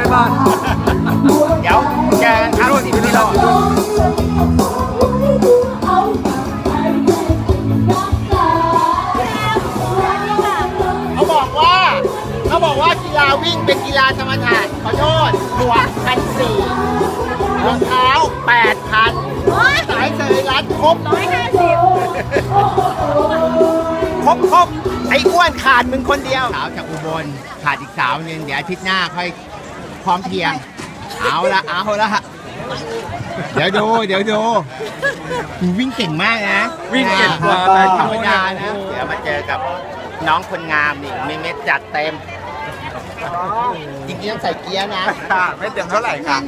ใกล้บ้าน เดี๋ยวเจอกันครับสิบกิโลเขาบอกว่า เขาบอกว่ากีฬาวิ่งเป็นกีฬาสมถะขอโทษหมวกพันสี่รองเท้าแปดพันสายเสยรัดครบร้อยห้าสิบครบครบไอ้อ้วนขาดมึงคนเดียว สาวจากอุบลขาดอีกสาวนึงเดี๋ยวอาทิตย์หน้าค่อย พร้อมเพรียง เอาละเอาละเดี๋ยวดูเดี๋ยวดูมึงวิ่งเก่งมากนะวิ่งเก่งกว่าแบแบบบธรรมดานะ เดี๋ยวมาเจอกับน้องคนงามนี่มีเม็ดจัดเต็มจริงๆต้องใส่เกียร์นะค่ะไม่เต็มเท่าไหร่ค่ะ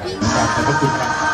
ข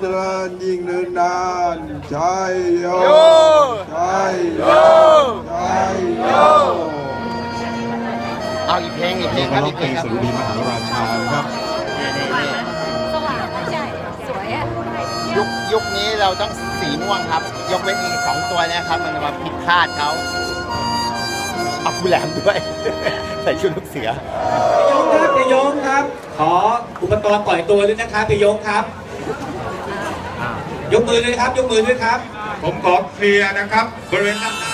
เจริญยิ่งเนินนานใช่โยใช่โยใช่โยเอาอีกเพลงอีกเพลงครับอีกเพลงครับสวัสดีมหาราชาครับนี่นี่นี่สว่างใช่สวยอะยุคยุคนี้เราต้องสีม่วงครับ ยกเว้นอีกสองตัวเนะครับ มันมาผิดคาดเขาเอาผู้แหลมด้วยใส่ชุดลูกเสือยงครับนายงครับ ขออุปกรณ์ปล่อยตัวด้วยนะครับนายงครับ ยกมือเลยครับ ยกมือด้วยครับ ผมขอเคลียร์นะครับ บริเวณด้านหน้า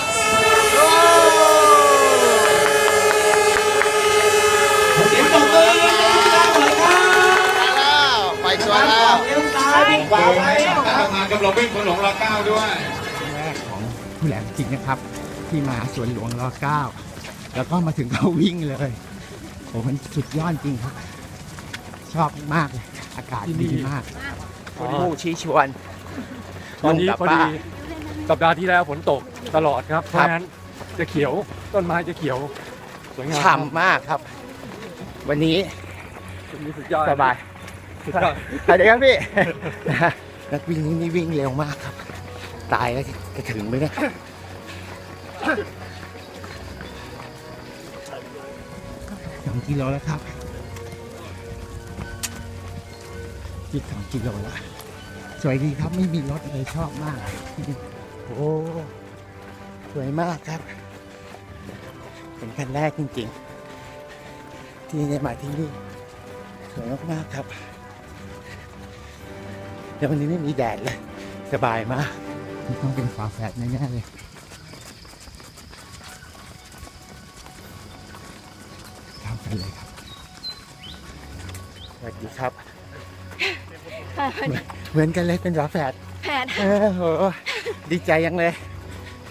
เสียงตบมือครับหน่อยครับแล้วปล่อยตัวแล้วเลี้ยวซ้ายวิ่งขวาไว้การทำงานกับเราเป็นคนหลงรักเก้าด้วยแรกของผู้แหลมจริงนะครับ ที่มาสวนหลวงรอเก้าแล้วก็มาถึงเขาวิ่งเลยโอ้มันสุดยอดจริงครับ ชอบมากเลยอากาศดีมาก คุณผู้ชี้ชวน ตอนนี้ลุงกับพอป้าดีสัปดาห์ที่แล้วฝนตกตลอดครับ เพครัราะบฉะนั้นจะเขียวต้นไม้จะเขียวสวยงามฉ่ำมากครับ วันนี้ตรงนี้สุดยอดสบายสุดยอดสวัสดีครับพี่นักวิ่งนี่วิ่งเร็วมากครับ ตายแล้วจะถึงไหมเนี่ยสองกิโลแล้วครับอีกสองกิโลแล้ว สวยดีครับไม่มีรถเลยชอบมากโอ้สวยมากครับ เป็นคันแรกจริงๆ ที่ได้มาที่นี่สวยมากๆครับแล้ววันนี้ไม่มีแดดเลย สบายมากมันต้องเป็นฝาแฝดแน่ๆเลยทำกันเลยครับ สวัสดีครับ เหมือนกันเลยเป็นฝาแฝดแผนเออโหดีใจยังเลย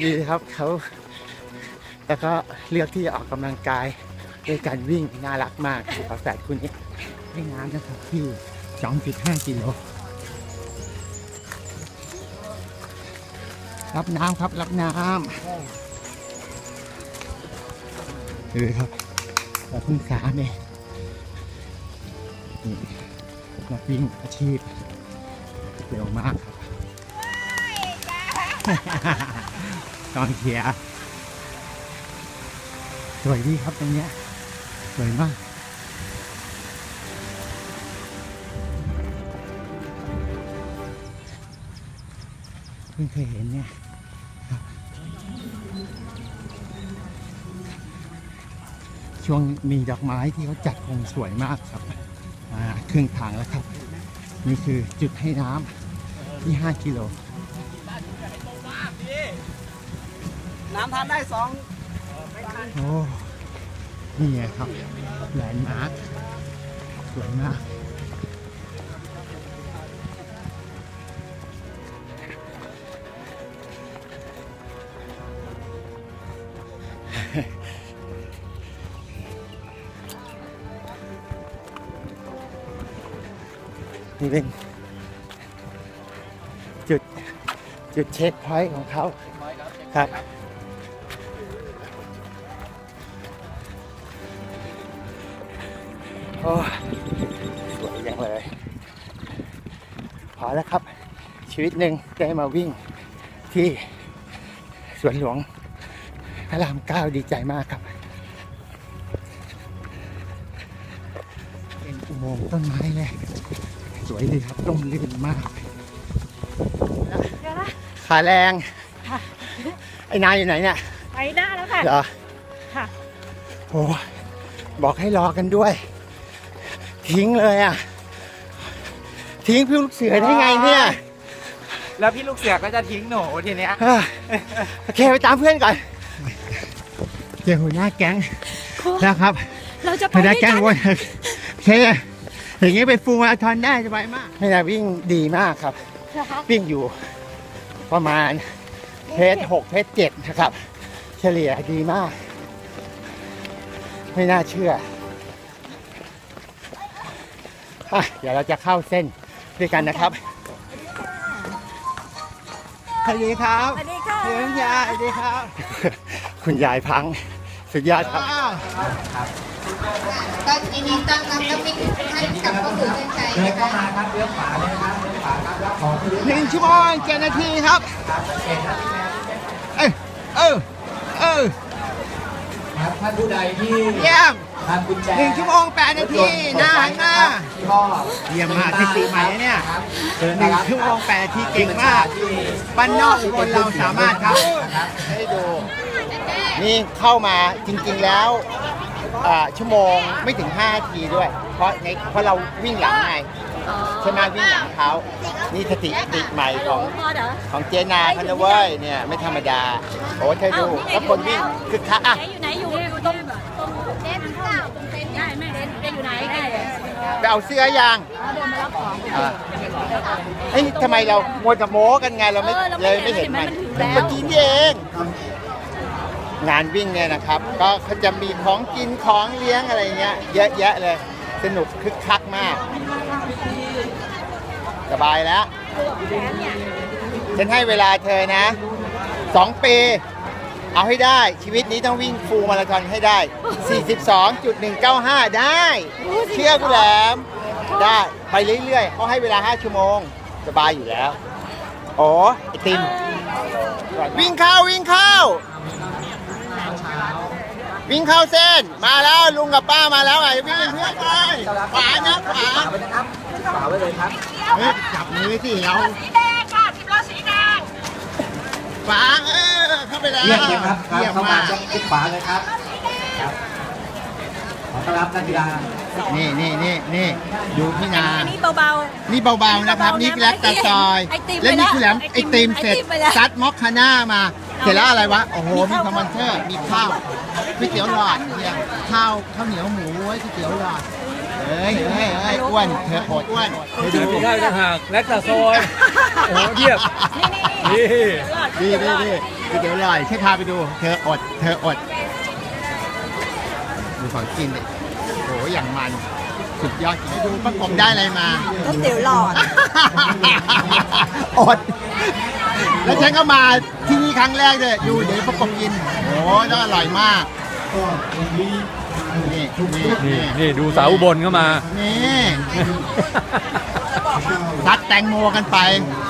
ดีครับเขา แล้วก็เลือกที่จะออกกำลังกายด้วยการวิ่งน่ารักมากฝาแฝดคุณนี้ไม่งานนะครับที่ 2.5 กิโล รับน้ำครับรับน้ำดูครับเราเพิ่งสาเนี่ยนี่นักวิ่งอาชีพ เร็วมากครับตอนเขียร์สวยดีครับตรงเนี้ยสวยมากเพิ่งเคยเห็นเนี่ยครับช่วงมีดอกไม้ที่เขาจัดคงสวยมากครับ มาครึ่งทางแล้วครับ นี่คือจุดให้น้ำที่ 5 กิโล น้ำทานได้สองโอ้ นี่ไงครับแหลนด์มาร์คสวยมาก นี่เป็นจุดจุดเช็คพอยต์ของเขาครับ โอ้สวยจังเลย พอแล้วครับ ชีวิตหนึ่งได้มาวิ่งที่สวนหลวงพระรามเก้าดีใจมากครับ เป็นอุโมงค์ต้นไม้ วยดีครับร่มรื่นมากเดี๋ยวนะขาแรงค่ะไอ้นายอยู่ไหนเนี่ย ไปหน้าแล้วค่ะเหรอค่ะโอ้ยบอกให้รอกันด้วย ทิ้งเลยอะ ทิ้งพี่ลูกเสือได้ไงเนี่ย แล้วพี่ลูกเสือก็จะทิ้งหนูทีเนี้ยเอ้ยโอเคไปตามเพื่อนก่อนเจอหัวหน้าแก๊งแล้วครับ เราจะไปหัวหด้น้าวยแก๊กังนวนโอเค อย่างงี้ไปฟูลมาราธอนได้สบายมากไม่นาวิ่งดีมากครับนะคะวิ่งอยู่ประมาณเพจหกเพจเจ็ดนะครับ เฉลี่ยดีมาก ไม่น่าเชื่ออะเดี๋ยวเราจะเข้าเส้นด้วยกันนะครับสวัสดีครับสวัสดีค่ะคุณยายสวัสดีครับ คุณยายพัง สุดยอดครับ ก็ยินดีต้อนรับนักวิ่งทุกท่านกลับเข้าสู่เส้นชัยเดินนะเข้าคะมาครับเลี้ยวขวาเลยนะครับเลี้ยวขวาครับแล้วขอคือหนึ่งชั่วโมงเจ็ดนาทีครับเออเออเออครับท่านผู้ใดที่เยี่ยม ทำกุญแจหนึ่งชั่วโมงแปดนาทีหน้าหันหน้าก็เยี่ยมมากสถิติใหม่นะเนี่ย ครับเชิญหนึ่งนะครับชั่วโมงแปดนาทีเก่งมากบ้านนอกอุบลเราสามารถครับให้ดูนี่เข้ามาจริงๆแล้ว อ่าชั่วโมงไม่ถึง5นาทีด้วย เพราะในเพราะเราวิ่งหลังไงใช่ไหมวิ่งหลังเขานี่สถิติใหม่ของพอเดี๋ยวของเจนาพันธุ์เว้ยเนี่ยไม่ธรรมดา โอ้เธอดูแล้วคนวิ่งคือคักอะไหนอยู่ไหนอยู่อยู่ตรงตรงเต็นท์เก้าตรงเต็นท์ได้ไหมเต็นท์เต็นท์อยู่ไหนได้เลยไปเอาเสื้อยางเดินมารับของอะเฮ้ยทำไมเรามัวแต่โม้กันไงเราไม่เออเราไม่เลยไม่เห็นเห็นมันมันถึงแล้ว เมื่อกี้นี่เอง งานวิ่งเนี่ยนะครับ ก็เขาจะมีของกินของเลี้ยงอะไรเงี้ยเยอะแยะเลย สนุกคึกคักมาก สบายแล้ว ฉันให้เวลาเธอนะสองปี เอาให้ได้ชีวิตนี้ต้องวิ่งฟูลมาราธอนให้ได้ 42.195 ได้ เชื่อกูแหลมได้ไปเรื่อยๆเขาให้เวลา 5 ชั่วโมง สบายอยู่แล้ว โอ้ไอติม วิ่งเข้าวิ่งเข้า วิ่งเข้าเส้น มาแล้วลุงกับป้ามาแล้วไอ้วิ่งเป็นเพื่อนไปขวานะขวาขวาไปนะครับขวาไว้เลยครับเฮ้ยจับมือสิเราสีแดงค่ะสิบล้อสีแดงขวาเออเข้าไปแล้วเยี่ยมเลยครับครับเยี่ยมเข้ามามากที่ขวาเลยครับครับขอต้อนรับนักกีฬานี่นี่นี่นี่ดูพี่นาอันนี้เบานี่เบาๆนะครับ นี่คือแลคตาซอยไอติมและนี่คือแหลมไอไอติติมมเสร็จไอติมไปแล้วซัดมอคคาน่ามา เสร็จแล้วอะไรวะ โอ้โห มีคอมมอนเตอร์ มีข้าวก๋วยเตี๋ยวหลอดเนี่ยข้าวข้าวเหนียวหมูไว้ก๋วยเตี๋ยวหลอดเฮ้ยเฮ้ยเฮ้ยอ้วนเธอโหดอ้วนเธอดูไม่ได้ต่างหากแลคตาซอยโอ้โหเทียบนี่ดีดีดีก๋วยเตี๋ยวหลอดช่วยพาไปดู เธออด เธออดดูของกินดิโอ้โหอย่างมันสุดยอดจริงดูประกบได้อะไรมาก็เตี๋ยวหลอดอด แล้วฉันก็มาที่นี่ครั้งแรกเลยดูเดี๋ยวประกบกินโอ้โหแล้วอร่อยมากนี่นี่นี่ นี่ดูสาวอุบลเข้ามา นี่ซัดแตงโมกันไป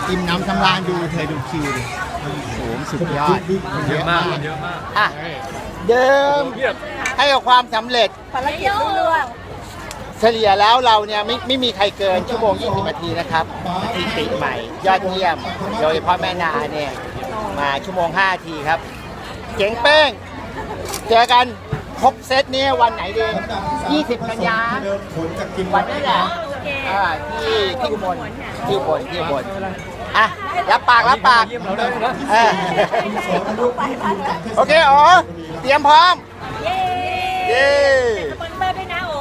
กินน้ำสำราญดูเธอดูคิวดิโอ้โหสุดยอดเยอะมากเยอะมากอะเดิมเทียบให้กับความสำเร็จภารกิจรุ่งเรืองเฉลี่ยแล้วเราเนี่ยไม่ไม่มีใครเกินชั่วโมง 20 นาทีนะครับส ถิติใหม่ ยอดเยี่ยม โดยเฉพาะแม่นาเนี่ย มาชั่วโมง5นาทีครับ เจ๋งเป้ง เจอกันครบเซตนี้วันไหนดี 20 กันยาวันนี้แหละอ่าที่ที่อุบลที่อุบลที่อุบลอะรับปากรับปากเยี่ยมเราได้นะเออโอเคอ๋อเตรียมพร้อม เย้ เย้สปอนเซอร์ด้วยนะโอ้